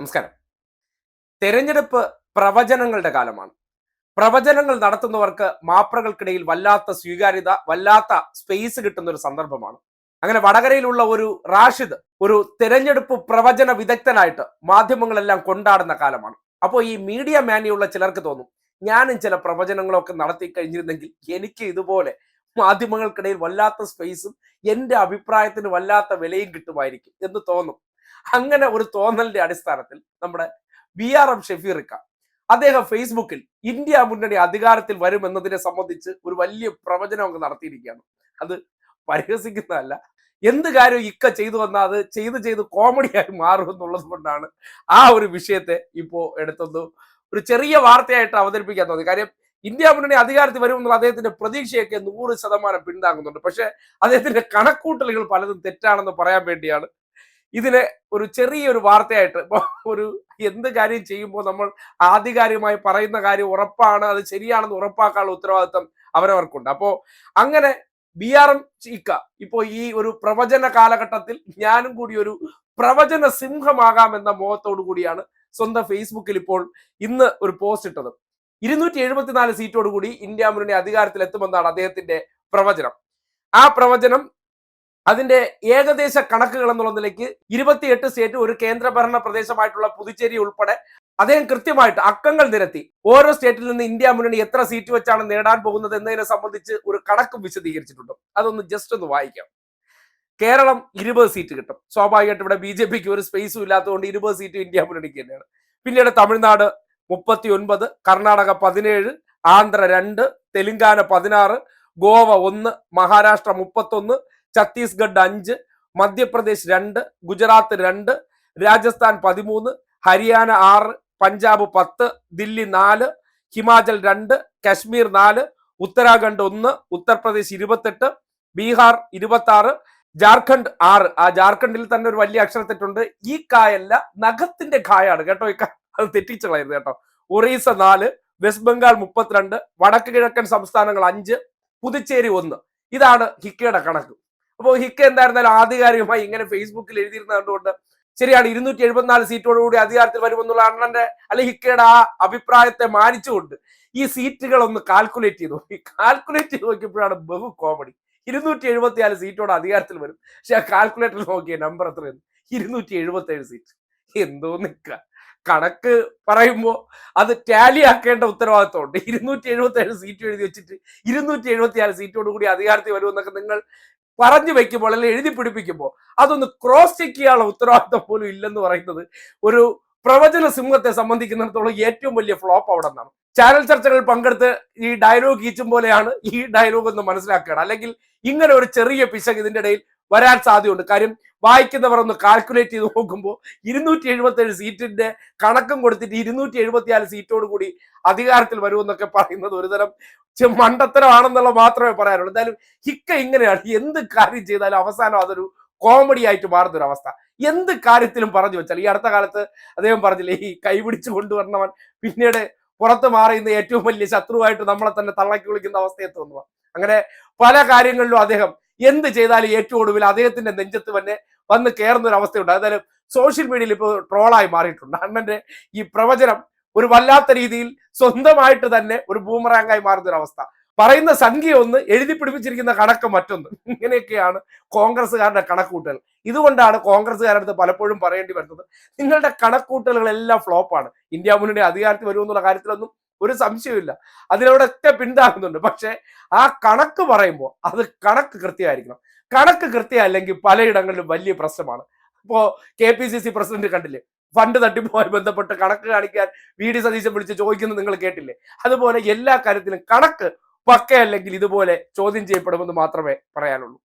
നമസ്കാരം. തെരഞ്ഞെടുപ്പ് പ്രവചനങ്ങളുടെ കാലമാണ്. പ്രവചനങ്ങൾ നടത്തുന്നവർക്ക് മാപ്രകൾക്കിടയിൽ വല്ലാത്ത സ്വീകാര്യത വല്ലാത്ത സ്പേസ് കിട്ടുന്ന ഒരു സന്ദർഭമാണ്. അങ്ങനെ വടകരയിലുള്ള ഒരു റാഷിദ് ഒരു തെരഞ്ഞെടുപ്പ് പ്രവചന വിദഗ്ധനായിട്ട് മാധ്യമങ്ങളെല്ലാം കൊണ്ടാടുന്ന കാലമാണ്. അപ്പോൾ ഈ മീഡിയ മാനിയുള്ള ചിലർക്ക് തോന്നും ഞാനും ചില പ്രവചനങ്ങളൊക്കെ നടത്തി കഴിഞ്ഞിരുന്നെങ്കിൽ എനിക്ക് ഇതുപോലെ മാധ്യമങ്ങൾക്കിടയിൽ വല്ലാത്ത സ്പേസും എന്റെ അഭിപ്രായത്തിന് വല്ലാത്ത വിലയും കിട്ടുമായിരിക്കും എന്ന് തോന്നും. അങ്ങനെ ഒരു തോന്നലിന്റെ അടിസ്ഥാനത്തിൽ നമ്മുടെ ബി ആർ എം ഷെഫീറിക്ക അദ്ദേഹം ഫേസ്ബുക്കിൽ ഇന്ത്യ മുന്നണി അധികാരത്തിൽ വരുമെന്നതിനെ സംബന്ധിച്ച് ഒരു വലിയ പ്രവചനം അങ്ങ് നടത്തിയിരിക്കുകയാണ്. അത് പരിഹസിക്കുന്നതല്ല. എന്ത് കാര്യം ഇക്ക ചെയ്തു വന്നാൽ അത് ചെയ്ത് ചെയ്ത് കോമഡിയായി മാറും എന്നുള്ളത് കൊണ്ടാണ് ആ ഒരു വിഷയത്തെ ഇപ്പോ എടുത്തത്. ഒരു ചെറിയ വാർത്തയായിട്ട് അവതരിപ്പിക്കാൻ തോന്നി. കാര്യം ഇന്ത്യ മുന്നണി അധികാരത്തിൽ വരുമെന്നുള്ള അദ്ദേഹത്തിന്റെ പ്രതീക്ഷയൊക്കെ നൂറ് ശതമാനം പിന്താങ്ങുന്നുണ്ട് പക്ഷെ അദ്ദേഹത്തിന്റെ കണക്കൂട്ടലുകൾ പലതും തെറ്റാണെന്ന് പറയാൻ വേണ്ടിയാണ് ഇതിനെ ഒരു ചെറിയൊരു വാർത്തയായിട്ട് ഇപ്പൊ ഒരു എന്ത് കാര്യം ചെയ്യുമ്പോൾ നമ്മൾ ആധികാരികമായി പറയുന്ന കാര്യം ഉറപ്പാണ് അത് ശരിയാണെന്ന് ഉറപ്പാക്കാനുള്ള ഉത്തരവാദിത്തം അവരവർക്കുണ്ട്. അപ്പോൾ അങ്ങനെ ബി ആർ എം ചീക്ക ഇപ്പോ ഈ ഒരു പ്രവചന കാലഘട്ടത്തിൽ ഞാനും കൂടി ഒരു പ്രവചന സിംഹമാകാം എന്ന മോഹത്തോടു കൂടിയാണ് സ്വന്തം ഫേസ്ബുക്കിൽ ഇപ്പോൾ ഇന്ന് ഒരു പോസ്റ്റ് ഇട്ടത്. ഇരുന്നൂറ്റി എഴുപത്തിനാല് സീറ്റോടുകൂടി ഇന്ത്യ മുന്നണി അധികാരത്തിൽ എത്തുമെന്നാണ് അദ്ദേഹത്തിന്റെ പ്രവചനം. ആ പ്രവചനം അതിന്റെ ഏകദേശ കണക്കുകൾ എന്നുള്ള നിലയ്ക്ക് ഇരുപത്തിയെട്ട് സ്റ്റേറ്റ് ഒരു കേന്ദ്രഭരണ പ്രദേശമായിട്ടുള്ള പുതുച്ചേരി ഉൾപ്പെടെ അദ്ദേഹം കൃത്യമായിട്ട് അക്കങ്ങൾ നിരത്തി. ഓരോ സ്റ്റേറ്റിൽ നിന്ന് ഇന്ത്യ മുന്നണി എത്ര സീറ്റ് വെച്ചാണ് നേടാൻ പോകുന്നത് എന്നതിനെ സംബന്ധിച്ച് ഒരു കണക്കും വിശദീകരിച്ചിട്ടുണ്ട്. അതൊന്ന് ജസ്റ്റ് ഒന്ന് വായിക്കാം. കേരളം ഇരുപത് സീറ്റ് കിട്ടും. സ്വാഭാവികമായിട്ട് ഇവിടെ ബി ജെ പിക്ക് ഒരു സ്പേസും ഇല്ലാത്തതുകൊണ്ട് ഇരുപത് സീറ്റ് ഇന്ത്യ മുന്നണിക്ക് തന്നെയാണ്. പിന്നീട് തമിഴ്നാട് മുപ്പത്തി ഒൻപത് കർണാടക പതിനേഴ് ആന്ധ്ര രണ്ട് തെലുങ്കാന പതിനാറ് ഗോവ ഒന്ന് മഹാരാഷ്ട്ര മുപ്പത്തൊന്ന് ഛത്തീസ്ഗഡ് അഞ്ച് മധ്യപ്രദേശ് രണ്ട് ഗുജറാത്ത് രണ്ട് രാജസ്ഥാൻ പതിമൂന്ന് ഹരിയാന ആറ് പഞ്ചാബ് പത്ത് ദില്ലി നാല് ഹിമാചൽ രണ്ട് കശ്മീർ നാല് ഉത്തരാഖണ്ഡ് ഒന്ന് ഉത്തർപ്രദേശ് ഇരുപത്തെട്ട് ബീഹാർ ഇരുപത്തി ആറ് ജാർഖണ്ഡ് ആറ്. ആ ജാർഖണ്ഡിൽ തന്നെ ഒരു വലിയ അക്ഷരത്തെറ്റുണ്ട്. ഈ കായല്ല നഖത്തിന്റെ കായാണ് കേട്ടോ ഈ അത് തെറ്റിച്ചു കളയരുത് കേട്ടോ. ഒറീസ നാല് വെസ്റ്റ് ബംഗാൾ മുപ്പത്തിരണ്ട് വടക്ക് കിഴക്കൻ സംസ്ഥാനങ്ങൾ അഞ്ച് പുതുച്ചേരി ഒന്ന്. ഇതാണ് ഹിക്കയുടെ കണക്ക്. അപ്പോൾ ഹിക്ക എന്തായിരുന്നാലും ആധികാരികമായി ഇങ്ങനെ ഫേസ്ബുക്കിൽ എഴുതിയിരുന്നത് കണ്ടുകൊണ്ട് ശരിയാണ് ഇരുന്നൂറ്റി എഴുപത്തിനാല് സീറ്റോടുകൂടി അധികാരത്തിൽ വരുമെന്നുള്ള അണ്ണന്റെ അല്ലെ ഹിക്കയുടെ ആ അഭിപ്രായത്തെ മാനിച്ചുകൊണ്ട് ഈ സീറ്റുകൾ ഒന്ന് കാൽക്കുലേറ്റ് ചെയ്ത് നോക്കി. കാൽക്കുലേറ്റ് ചെയ്ത് നോക്കിയപ്പോഴാണ് ബഹു കോമഡി ഇരുന്നൂറ്റി എഴുപത്തിനാല് സീറ്റോടെ അധികാരത്തിൽ വരും. പക്ഷെ ആ കാൽക്കുലേറ്ററിൽ നോക്കിയ നമ്പർ എത്രയാണ് ഇരുന്നൂറ്റി എഴുപത്തി ഏഴ് സീറ്റ്. എന്തോ നിക്ക. കണക്ക് പറയുമ്പോൾ അത് ടാലി ആക്കേണ്ട ഉത്തരവാദിത്വമുണ്ട് ഇരുന്നൂറ്റി എഴുപത്തി ഏഴ് സീറ്റ് എഴുതി വെച്ചിട്ട് ഇരുന്നൂറ്റി എഴുപത്തി എഴുപത്തിനാല് സീറ്റോട് കൂടി അധികാരത്തിൽ വരുമെന്നൊക്കെ നിങ്ങൾ പറഞ്ഞു വെക്കുമ്പോൾ അല്ലെങ്കിൽ എഴുതി പിടിപ്പിക്കുമ്പോൾ അതൊന്ന് ക്രോസ് ചെക്ക് ചെയ്യാനുള്ള ഉത്തരവാദിത്വം പോലും ഇല്ലെന്ന് പറയുന്നത് ഒരു പ്രവചന സിംഹത്തെ സംബന്ധിക്കുന്നിടത്തോളം ഏറ്റവും വലിയ ഫ്ലോപ്പ് അവിടെ നിന്നാണ്. ചാനൽ ചർച്ചകൾ പങ്കെടുത്ത് ഈ ഡയലോഗ് ഈച്ചും പോലെയാണ് ഈ ഡയലോഗ് ഒന്ന് മനസ്സിലാക്കുകയാണ്. അല്ലെങ്കിൽ ഇങ്ങനെ ഒരു ചെറിയ പിശക് ഇതിന്റെ ഇടയിൽ വരാൻ സാധ്യതയുണ്ട്. കാര്യം വായിക്കുന്നവർ ഒന്ന് കാൽക്കുലേറ്റ് ചെയ്ത് നോക്കുമ്പോൾ ഇരുന്നൂറ്റി എഴുപത്തി ഏഴ് സീറ്റിന്റെ കണക്കും കൊടുത്തിട്ട് ഇരുന്നൂറ്റി എഴുപത്തിനാല് സീറ്റോട് കൂടി അധികാരത്തിൽ വരുമെന്നൊക്കെ പറയുന്നത് ഒരുതരം മണ്ടത്തരമാണെന്നുള്ള മാത്രമേ പറയാനുള്ളൂ. എന്തായാലും ഹിക്ക ഇങ്ങനെയാണ്. എന്ത് കാര്യം ചെയ്താലും അവസാനം അതൊരു കോമഡി ആയിട്ട് മാറുന്ന ഒരു അവസ്ഥ. എന്ത് കാര്യത്തിലും പറഞ്ഞു വെച്ചാൽ ഈ അടുത്ത കാലത്ത് അദ്ദേഹം പറഞ്ഞില്ലേ ഈ കൈപിടിച്ച് കൊണ്ടുവരണവൻ പിന്നീട് പുറത്ത് മാറിയുന്ന ഏറ്റവും വലിയ ശത്രുവായിട്ട് നമ്മളെ തന്നെ തള്ളക്കി വിളിക്കുന്ന അവസ്ഥയെ തോന്നുക അങ്ങനെ പല കാര്യങ്ങളിലും അദ്ദേഹം എന്ത് ചെയ്താലും ഏറ്റവും ഒടുവിൽ അദ്ദേഹത്തിന്റെ നെഞ്ചത്ത് തന്നെ വന്ന് കയറുന്ന ഒരു അവസ്ഥയുണ്ട് അതായത് സോഷ്യൽ മീഡിയയിൽ ഇപ്പോൾ ട്രോളായി മാറിയിട്ടുണ്ട്. അണ്ണന്റെ ഈ പ്രവചനം ഒരു വല്ലാത്ത രീതിയിൽ സ്വന്തമായിട്ട് തന്നെ ഒരു ബൂമറാങ്ങായി മാറുന്ന ഒരു അവസ്ഥ പറയുന്ന സംഖ്യ ഒന്ന് എഴുതി പിടിപ്പിച്ചിരിക്കുന്ന കണക്ക് മറ്റൊന്ന്. ഇങ്ങനെയൊക്കെയാണ് കോൺഗ്രസ്സുകാരുടെ കണക്കൂട്ടൽ. ഇതുകൊണ്ടാണ് കോൺഗ്രസ്സുകാരടുത്ത് പലപ്പോഴും പറയേണ്ടി വരുന്നത് നിങ്ങളുടെ കണക്കൂട്ടലുകളെല്ലാം ഫ്ലോപ്പാണ് ഇന്ത്യ മുന്നണി അധികാരത്തിൽ വരുമെന്നുള്ള കാര്യത്തിലൊന്നും ഒരു സംശയമില്ല അതിലവിടെയൊക്കെ പിന്താങ്ങുന്നുണ്ട്. പക്ഷേ ആ കണക്ക് പറയുമ്പോൾ അത് കണക്ക് കൃത്യമായിരിക്കണം. കണക്ക് കൃത്യമല്ലെങ്കിൽ പലയിടങ്ങളിലും വലിയ പ്രശ്നമാണ്. ഇപ്പോ K P C C president കണ്ടില്ലേ? ഫണ്ട് തട്ടിപ്പുമായി ബന്ധപ്പെട്ട് കണക്ക് കാണിക്കാൻ വി ഡി സതീശൻ വിളിച്ച് ചോദിക്കുന്നത് നിങ്ങൾ കേട്ടില്ലേ? അതുപോലെ എല്ലാ കാര്യത്തിലും കണക്ക് പക്കയല്ലെങ്കിൽ ഇതുപോലെ ചോദ്യം ചെയ്യപ്പെടുമെന്ന് മാത്രമേ പറയാനുള്ളൂ.